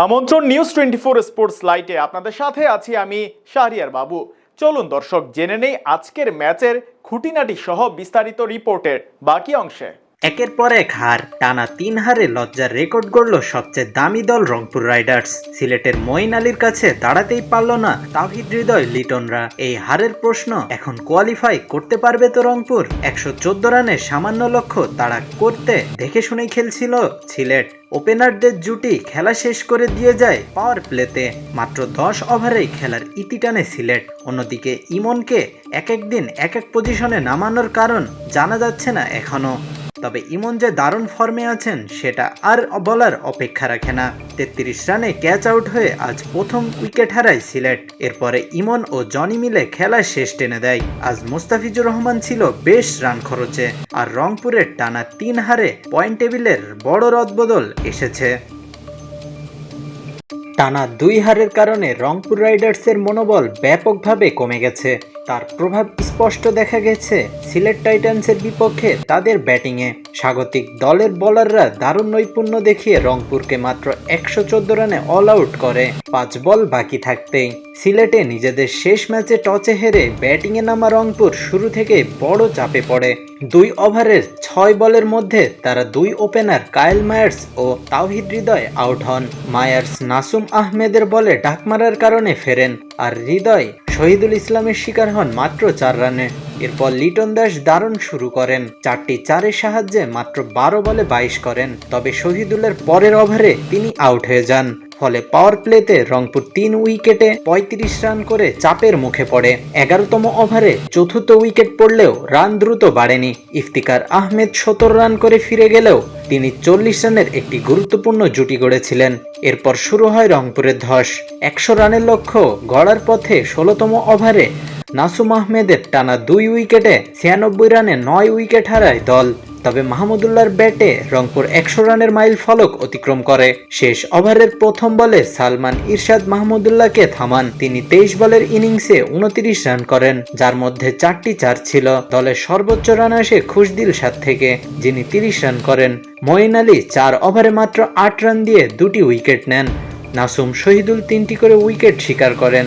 আমন্ত্রণ news twenty four sports লাইটে আপনাদের সাথে আছি আমি শাহরিয়ার বাবু। চলুন দর্শক, জেনে নেই আজকের ম্যাচের খুঁটিনাটি সহ বিস্তারিত রিপোর্টের বাকি অংশে। একের পর এক হার, টানা তিন হারে লজ্জার রেকর্ড গড়ল সবচেয়ে দামি দল রংপুর রাইডার্স। সিলেটের মঈন আলীর কাছে দাঁড়াতেই পারল না তাহিদ হৃদয় লিটনরা। এই হারের প্রশ্ন এখন কোয়ালিফাই করতে পারবে তো রংপুর? একশো চোদ্দ রানের সামান্য লক্ষ্য তারা করতে দেখে শুনেই খেলছিল সিলেট। ওপেনারদের জুটি খেলা শেষ করে দিয়ে যায় পাওয়ার প্লেতে। মাত্র দশ ওভারেই খেলার ইতি টানে সিলেট। অন্যদিকে ইমনকে এক এক দিন এক এক পজিশনে নামানোর কারণ জানা যাচ্ছে না এখনও। তবে ইমন যে দারুণ ফর্মে আছেন, সেটা আর বলার অপেক্ষা রাখে না। তেত্রিশ রানে ক্যাচ আউট হয়ে আজ প্রথম উইকেট হারায় সিলেট। এরপরে ইমন ও জনি মিলে খেলা শেষ টেনে দেয়। আজ মুস্তাফিজুর রহমান ছিল বেশ রান খরচে, আর রংপুরের টানা তিন হারে পয়েন্ট টেবিলের বড় রদবদল এসেছে। টানা দুই হারের কারণে রংপুর রাইডার্সের মনোবল ব্যাপকভাবে কমে গেছে। তার প্রভাব স্পষ্ট দেখা গেছে সিলেট টাইটান্সের বিপক্ষে তাদের ব্যাটিংয়ে। স্বাগতিক দলের বোলাররা দারুণ নৈপুণ্য দেখিয়ে রংপুরকে মাত্র একশো চোদ্দ রানে অল আউট করে। পাঁচ বল বাকি থাকতেই সিলেটে নিজেদের শেষ ম্যাচে টচে হেরে ব্যাটিংয়ে নামা রংপুর শুরু থেকে বড় চাপে পড়ে। দুই ওভারের ছয় বলের মধ্যে তারা দুই ওপেনার কায়েল মায়ার্স ও তাওহিদ হৃদয় আউট হন। মায়ার্স নাসুম আহমেদের বলে ডাক মারার কারণে ফেরেন, আর হৃদয় শহীদুল ইসলামের শিকার হন মাত্র চার রানে। এরপর লিটন দাস দারুণ শুরু করেন। চারটি চারের সাহায্যে মাত্র বারো বলে বাইশ করেন, তবে শহীদুলের পরের ওভারে তিনি আউট হয়ে যান। ফলে পাওয়ার প্লেতে রংপুর তিন উইকেটে পঁয়ত্রিশ রান করে চাপের মুখে পড়ে। এগারোতম ওভারে চতুর্থ উইকেট পড়লেও রান দ্রুত বাড়েনি। ইফতিকার আহমেদ সত্তর রান করে ফিরে গেলেও তিনি চল্লিশ রানের একটি গুরুত্বপূর্ণ জুটি গড়েছিলেন। এরপর শুরু হয় রংপুরের ধস। একশো রানের লক্ষ্য গড়ার পথে ষোলোতম ওভারে নাসুম আহমেদের টানা দুই উইকেটে ছিয়ানব্বই রানে নয় উইকেট হারায় দল। তবে মাহমুদুল্লাহর ব্যাটে রংপুর একশো রানের মাইল ফলক অতিক্রম করে। শেষ ওভারের প্রথম বলে সালমান ইরশাদ মাহমুদুল্লাহকে থামান। তিনি তেইশ বলের ইনিংসে উনত্রিশ রান করেন, যার মধ্যে চারটি চার ছিল। দলের সর্বোচ্চ রান আসে খুশদিল সাত থেকে, যিনি তিরিশ রান করেন। মঈন আলী চার ওভারে মাত্র আট রান দিয়ে দুটি উইকেট নেন। নাসুম শহীদুল তিনটি করে উইকেট শিকার করেন।